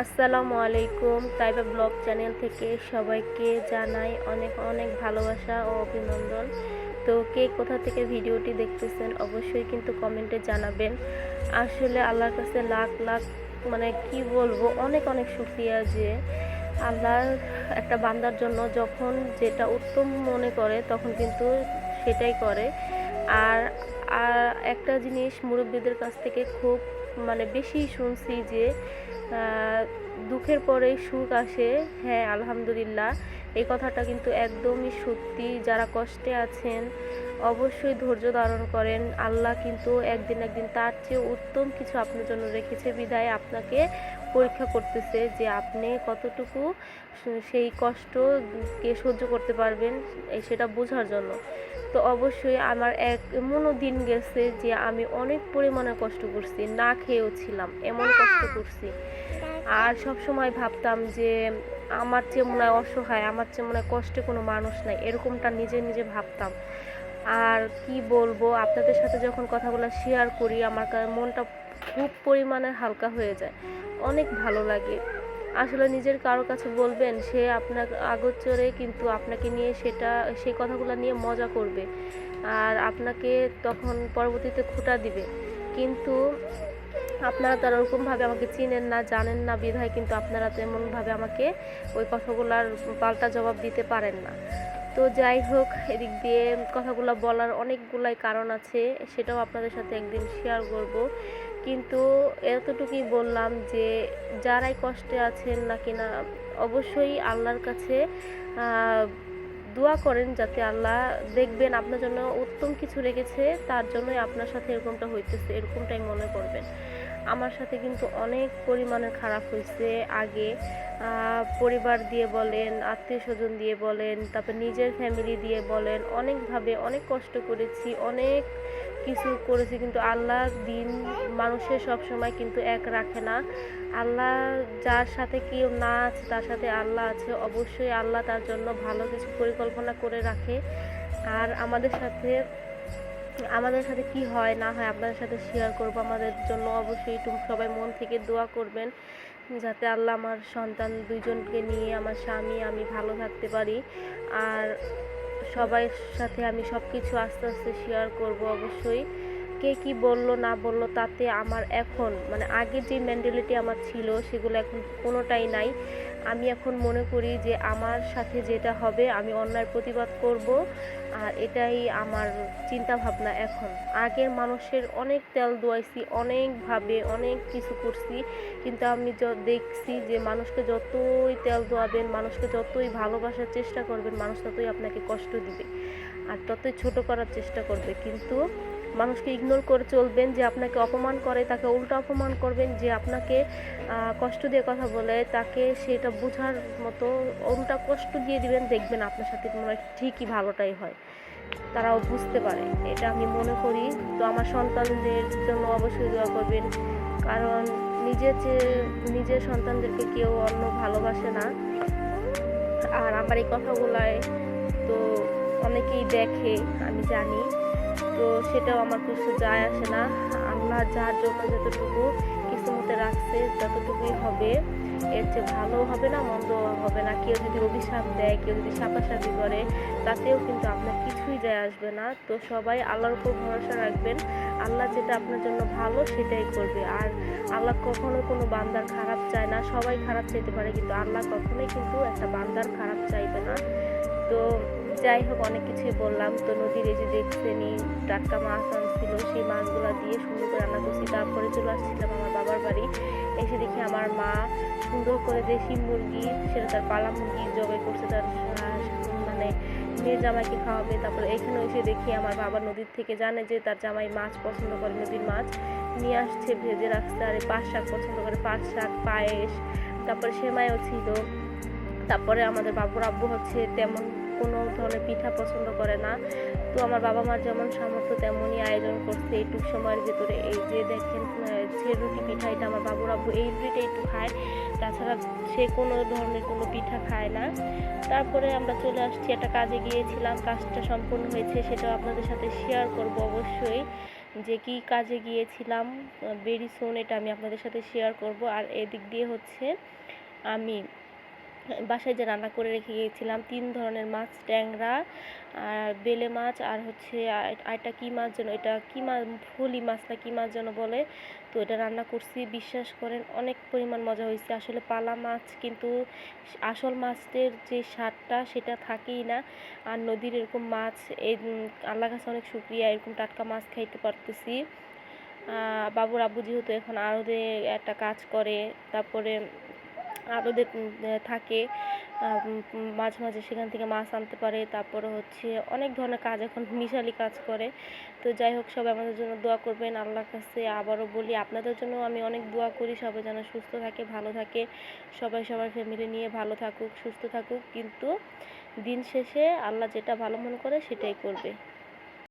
আসসালামু আলাইকুম, Taiba blog channel থেকে সবাইকে জানাই অনেক অনেক ভালোবাসা ও অভিনন্দন। তো কে কোথা থেকে ভিডিওটি দেখতেছেন অবশ্যই কিন্তু কমেন্টে জানাবেন। আসলে আল্লাহর কাছে লাখ লাখ মানে কি বলব, অনেক অনেক শুক্রিয়া যে আল্লাহর একটা বান্দার জন্য যখন যেটা উত্তম মনে করে, তখন কিন্তু সেটাই করে। আর আর একটা জিনিস মুরব্বীদের কাছ থেকে খুব মানে বেশি শুনছি যে দুঃখের পরেই সুখ আসে। হ্যাঁ আলহামদুলিল্লাহ। এই কথাটা কিন্তু একদমই সত্যি। যারা কষ্টে আছেন, অবশ্যই ধৈর্য ধারণ করেন। আল্লাহ কিন্তু একদিন একদিন তার চেয়ে উত্তম কিছু আপনার জন্য রেখেছে। বিদায় আপনাকে পরীক্ষা করতেছে যে আপনি কতটুকু সেই কষ্টকে সহ্য করতে পারবেন সেটা বোঝার জন্য। তো অবশ্যই আমার এক এমনও দিন গেছে যে আমি অনেক পরিমাণে কষ্ট করছি, না খেয়েও ছিলাম, এমন কষ্ট করছি। আর সব সময় ভাবতাম যে আমার চেয়ে মনে হয় অসহায়, আমার চেয়ে মনে হয় কষ্টে কোনো মানুষ নাই, এরকমটা নিজে নিজে ভাবতাম। আর কি বলব, আপনাদের সাথে যখন কথাগুলো শেয়ার করি, আমার মনটা খুব পরিমাণে হালকা হয়ে যায়। অনেক ভালো লাগে। আসলে নিজের কারও কাছে বলবেন, সে আপনার আগোচরে কিন্তু আপনাকে নিয়ে সেটা, সেই কথাগুলো নিয়ে মজা করবে। আর আপনাকে তখন পরবর্তীতে খোটা দিবে। কিন্তু আপনারা তো ওরকমভাবে আমাকে চিনেন না, জানেন না বিধায়, কিন্তু আপনারা তেমনভাবে আমাকে ওই কথাগুলার পাল্টা জবাব দিতে পারেন না। তো যাই হোক, এদিক দিয়ে কথাগুলো বলার অনেকগুলাই কারণ আছে, সেটাও আপনাদের সাথে একদিন শেয়ার করব। কিন্তু এতটুকুই বললাম যে, যারাই কষ্টে আছেন না কিনা, অবশ্যই আল্লাহর কাছে দোয়া করেন যাতে আল্লাহ দেখবেন আপনার জন্য উত্তম কিছু রেখেছে, তার জন্যই আপনার সাথে এরকমটা হইতেছে, এরকমটাই মনে করবেন। আমার সাথে কিন্তু অনেক পরিমাণে খারাপ হয়েছে। আগে পরিবার দিয়ে বলেন আত্মীয় স্বজন দিয়ে বলেন, তারপর নিজের ফ্যামিলি দিয়ে বলেন, অনেকভাবে অনেক কষ্ট করেছি, অনেক কিছু করেছি কিন্তু আল্লাহ দিন মানুষের সব সময় কিন্তু এক রাখে না। আল্লাহ যার সাথে কেউ না আছে, তার সাথে আল্লাহ আছে, অবশ্যই আল্লাহ তার জন্য ভালো কিছু পরিকল্পনা করে রাখে। আর আমাদের সাথে আমাদের সাথে কি হয়, না হয় আপনাদের সাথে শেয়ার করব। আমাদের জন্য অবশ্যই একটু সবাই মন থেকে দোয়া করবেন, যাতে আল্লাহ আমার সন্তান দুইজনকে নিয়ে, আমার স্বামী, আমি ভালো থাকতে পারি। আর সবাই সাথে আমি সব কিছু আস্তে আস্তে শেয়ার করব অবশ্যই। কে কি বলল, না বলল, তাতে আমার এখন মানে আগে যে মেন্টালিটি আমার ছিল, সেগুলো এখন কোনোটাই নাই। আমি এখন মনে করি যে আমার সাথে যেটা হবে, আমি অন্যায় প্রতিবাদ করব, আর এটাই আমার চিন্তা ভাবনা এখন। আগের মানুষের অনেক তেল দোয়াইছি অনেকভাবে অনেক কিছু করছি, কিন্তু আমি দেখছি যে মানুষকে যতই তেল দোয়াবেন মানুষকে যতই ভালোবাসার চেষ্টা করবেন, মানুষ ততই আপনাকে কষ্ট দিবে, আর ততই ছোট করার চেষ্টা করবে। কিন্তু মানুষকে ইগনোর করে চলবেন, যে আপনাকে অপমান করে, তাকে উল্টো অপমান করবেন, যে আপনাকে কষ্ট দিয়ে কথা বলে, তাকে সেটা বোঝার মতো উল্টা কষ্ট দিয়ে দিবেন, দেখবেন আপনার সাথে মনে ঠিকই ভালোটাই হয়। তারাও বুঝতে পারে, এটা আমি মনে করি। তো আমার সন্তানদের জন্য অবশ্যই দোয়া করবেন, কারণ নিজের যে, নিজের সন্তানদেরকে কেউ অন্য ভালোবাসে না। আর আমার এই কথাগুলায় তো অনেকেই দেখে, আমি জানি। তো সেটাও আমার কিছু যায় আসে না। আল্লাহ যার জন্য যতটুকু কিসমতে রাখছে ততটুকুই হবে, এর চেয়ে ভালো হবে না মন্দ হবে না। কেউ যদি অভিশাপ দেয়, কেউ যদি সাপাসাপি করে, তাতেও কিন্তু আপনার কিছুই যায় আসবে না। তো সবাই আল্লাহর উপর ভরসা রাখবেন। আল্লাহ যেটা আপনার জন্য ভালো, সেটাই করবে। আর আল্লাহ কখনো কোনো বান্দার খারাপ চায় না। সবাই খারাপ চাইতে পারে, কিন্তু আল্লাহ কখনোই কিন্তু একটা বান্দার খারাপ চাইবে না। তো যাই হোক, অনেক কিছুই বললাম। তো নদীর এই যে দেখছেনি টাটকা মাছ আনছিল, সেই মাছগুলো দিয়ে সুন্দর করে রান্না করছি। তারপরে চলে আসছিলাম আমার বাবার বাড়ি। এসে দেখি আমার মা সুন্দর করে দেশি মুরগি, সেটা তার পালা মুরগি জবাই করছে, তার মানে মেয়ের জামাইকে খাওয়াবে। তারপরে এখানে এসে দেখি আমার বাবা নদীর থেকে জানে যে তার জামাই মাছ পছন্দ করে, নদীর মাছ। নিয়ে আসছে, ভেজে রাখছে, আর পাট শাক পছন্দ করে, পাট শাক, পায়েস, তারপরে সেমাইও ছিল। তারপরে আমাদের বাবুর আব্বু হচ্ছে তেমন কোনো ধরনের পিঠা পছন্দ করে না। তো আমার বাবা মার যেমন সামর্থ্য তেমনই আয়োজন করছে এইটুক সময়ের ভিতরে। এই যে দেখেন যে রুটি পিঠা এটা আমার বাবুর আব্বু এই রুটিটা একটু খায়। তাছাড়া সে কোনো ধরনের কোনো পিঠা খায় না। তারপরে আমরা চলে আসছি একটা কাজে গিয়েছিলাম। কাজটা সম্পূর্ণ হয়েছে সেটাও আপনাদের সাথে শেয়ার করব অবশ্যই। যে কী কাজে গিয়েছিলাম ভেরি সুন এটা আমি আপনাদের সাথে শেয়ার করব। আর এদিক দিয়ে হচ্ছে আমি বাসায় যে রান্না করে রেখে গিয়েছিলাম, তিন ধরনের মাছ, ট্যাংরা আর বেলে মাছ আর হচ্ছে আরেকটা কী মাছ যেন, এটা কী মাছ ফলি মাছ না কী মাছ যেন বলে, তো এটা রান্না করছি। বিশ্বাস করেন, অনেক পরিমাণ মজা হয়েছে। আসলে পালা মাছ কিন্তু আসল মাছের যে স্বাদটা সেটা থাকেই না। আর নদীর এরকম মাছ, এই আল্লাহ কাছে অনেক শুক্রিয়া, এরকম টাটকা মাছ খাইতে পারতেছি। বাবুর আব্বু যেহেতু এখন আরদে একটা কাজ করে, তারপরে উম, থাকে। মাঝে মাঝে সেখান থেকে মাছ আনতে পারে। তারপরে হচ্ছে অনেক ধরনের কাজ এখন মিশালি কাজ করে। তো যাই হোক সবাই আমাদের জন্য দোয়া করবেন। আল্লাহর কাছে আবারও বলি আপনাদের জন্য আমি অনেক দোয়া করি। সবাই যেন সুস্থ থাকে ভালো থাকে। সবাই সবার ফ্যামিলি নিয়ে ভালো থাকুক সুস্থ থাকুক। কিন্তু দিন শেষে আল্লাহ যেটা ভালো মনে করে সেটাই করবে।